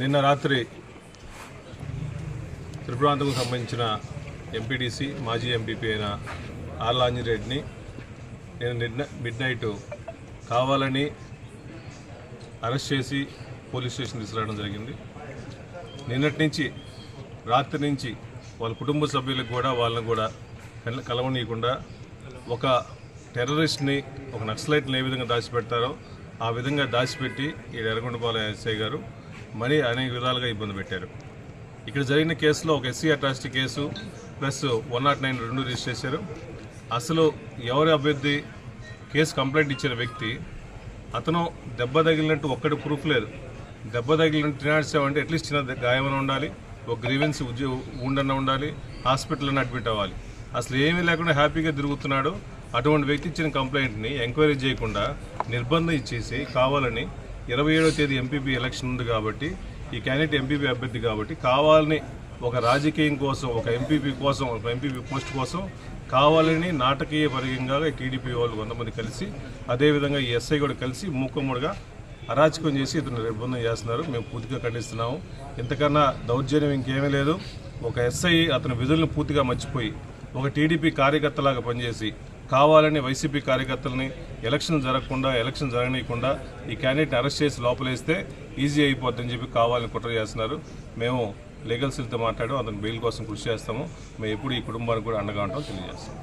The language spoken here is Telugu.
నిన్న రాత్రి త్రిపురాంతకు సంబంధించిన ఎంపీటీసీ మాజీ ఎంపీపీ అయిన ఆర్ లాంజిరెడ్డిని నేను నిన్న మిడ్ నైట్ కావాలని అరెస్ట్ చేసి పోలీస్ స్టేషన్ తీసుకురావడం జరిగింది. నిన్నటి నుంచి రాత్రి నుంచి వాళ్ళ కుటుంబ సభ్యులకు కూడా వాళ్ళని కూడా కలవనీయకుండా ఒక టెర్రరిస్ట్ని ఒక నక్సలైట్ని ఏ విధంగా దాచిపెడతారో ఆ విధంగా దాచిపెట్టి ఈ ఎర్రగొండపాల ఎస్ఐ గారు మరీ అనేక విధాలుగా ఇబ్బంది పెట్టారు. ఇక్కడ జరిగిన కేసులో ఒక SC atrocity case plus one naught nine రెండు రిజిస్టర్ చేశారు. అసలు ఎవరి అభ్యర్థి కేసు కంప్లైంట్ ఇచ్చిన వ్యక్తి అతను దెబ్బ తగిలినట్టు ఒక్కటి ప్రూఫ్ లేదు. దెబ్బ తగిలినట్టు తినాడ్చామంటే అట్లీస్ట్ చిన్న గాయమని ఉండాలి ఒక గ్రీవెన్స్ ఉద్యో ఉండన్న ఉండాలి హాస్పిటల్లో అడ్మిట్ అవ్వాలి. అసలు ఏమీ లేకుండా హ్యాపీగా తిరుగుతున్నాడు. అటువంటి వ్యక్తి ఇచ్చిన కంప్లైంట్ని ఎంక్వైరీ చేయకుండా నిర్బంధం ఇచ్చేసి కావాలని ఇరవై ఏడో తేదీ ఎంపీపీ ఎలక్షన్ ఉంది కాబట్టి ఈ క్యాండిడేట్ ఎంపీపీ అభ్యర్థి కాబట్టి కావాలని ఒక రాజకీయం కోసం ఒక ఎంపీపీ కోసం ఒక ఎంపీపీ పోస్ట్ కోసం కావాలని నాటకీయ పరిగంగా టీడీపీ వాళ్ళు కొంతమంది కలిసి అదేవిధంగా ఈ ఎస్ఐ కూడా కలిసి మూకమ్ముడుగా అరాచకం చేసి ఇతను నిర్బంధం చేస్తున్నారు. మేము పూర్తిగా ఖండిస్తున్నాము. ఇంతకన్నా దౌర్జన్యం ఇంకేమీ లేదు. ఒక ఎస్ఐ అతని విధులను పూర్తిగా మర్చిపోయి ఒక టీడీపీ కార్యకర్తలాగా పనిచేసి కావాలని వైసీపీ కార్యకర్తలని ఎలక్షన్ జరగకుండా ఎలక్షన్ జరగనీయకుండా ఈ క్యాండిడేట్ని అరెస్ట్ చేసి లోపలేస్తే ఈజీ అయిపోద్దని చెప్పి కావాలని కుట్ర చేస్తున్నారు. మేము లీగల్ సెల్తో మాట్లాడి అతని బెయిల్ కోసం కృషి చేస్తాము. మేము ఎప్పుడు ఈ కుటుంబానికి కూడా అండగా ఉంటాం తెలియజేస్తాం.